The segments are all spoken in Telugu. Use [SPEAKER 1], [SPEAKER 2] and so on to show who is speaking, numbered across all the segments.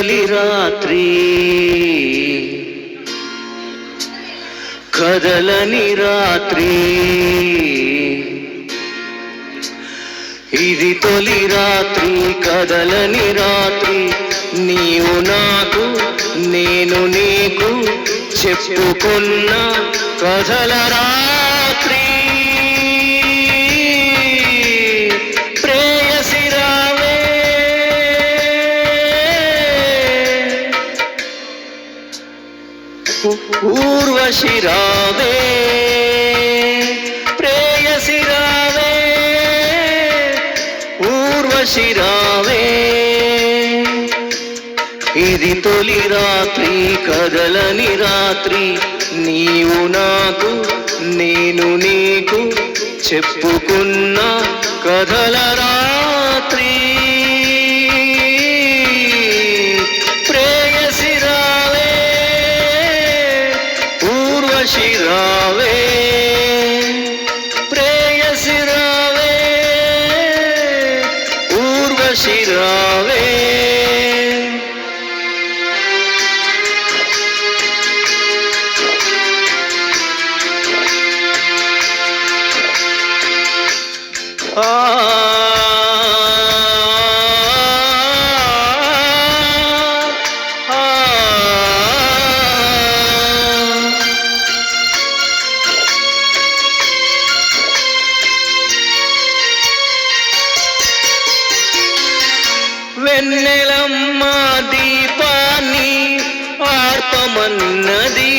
[SPEAKER 1] తొలి రాత్రి. కదలని రాత్రి. ఇది తొలి రాత్రి కదలని రాత్రి. నీవు నాకు నేను నీకు చెప్పుకున్న కథల రాత్రి. ఊర్వశి రావే ప్రేయసి రావే ఊర్వశి రావే. ఇది తొలి రాత్రి కదలని రాత్రి నీవు నాకు నేను నీకు చెప్పుకున్న కథల రాత్రి ఊర్వశి వెన్నెలమ్మ దీపాన్ని ఆర్పమన్నది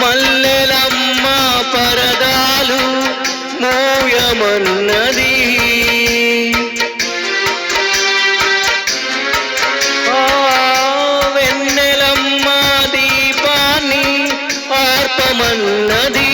[SPEAKER 1] మల్లెలమ్మ పరదాలు మోయమన్నది. వెన్నెలమ్మ దీపాన్ని ఆర్పమన్నది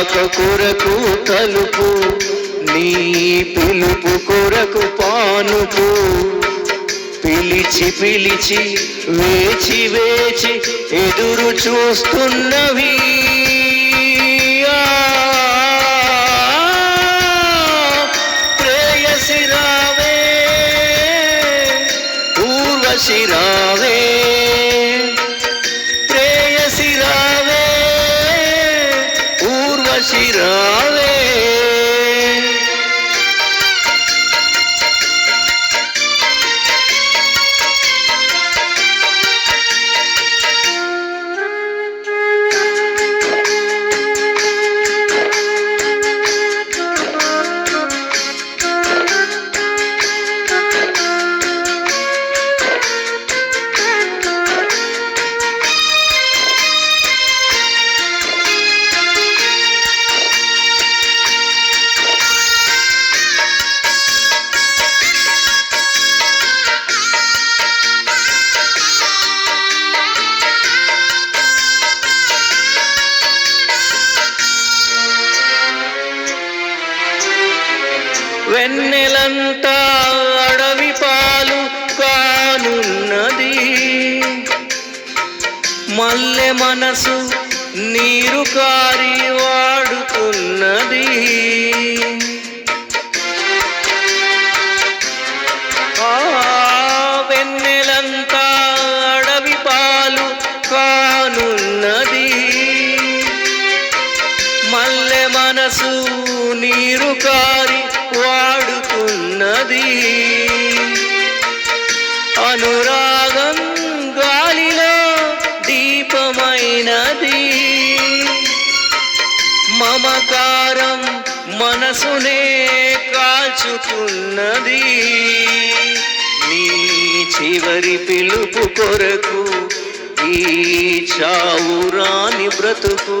[SPEAKER 1] నీరాక కొరకు తలుపు నీ పిలుపు కొరకు పానుపు. పిలిచి పిలిచి వేచి వేచి ఎదురు చూస్తున్నవి. ఆ, ప్రేయసి రావే ఊర్వశి వెన్నెలంతా అడవి పాలు కానున్నది. మల్లె మనసు నీరు కారి వాడుతున్నది. ఆ వెన్నెలంతా అడవి పాలు కానున్నది. మల్లె మనసు నీరు కారి ఉన్నది అనురాగం గాలిలో దీపమైనది. మమకారం మనసునే కాచుకున్నది నీ చివరి పిలుపు కొరకు ఈ చావురాని బ్రతుకు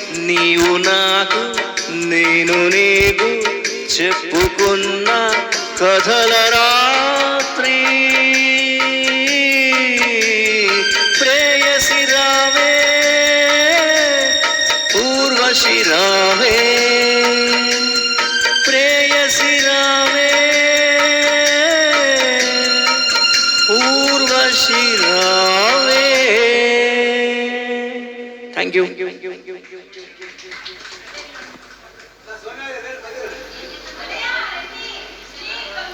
[SPEAKER 1] నీవు నాకు నేను నీకు చెప్పుకున్న కథల రాత్రి. ప్రేయసి రావే పూర్వశి రావే ప్రేయసి రావే పూర్వశి రావే థ్యాంక్ యూ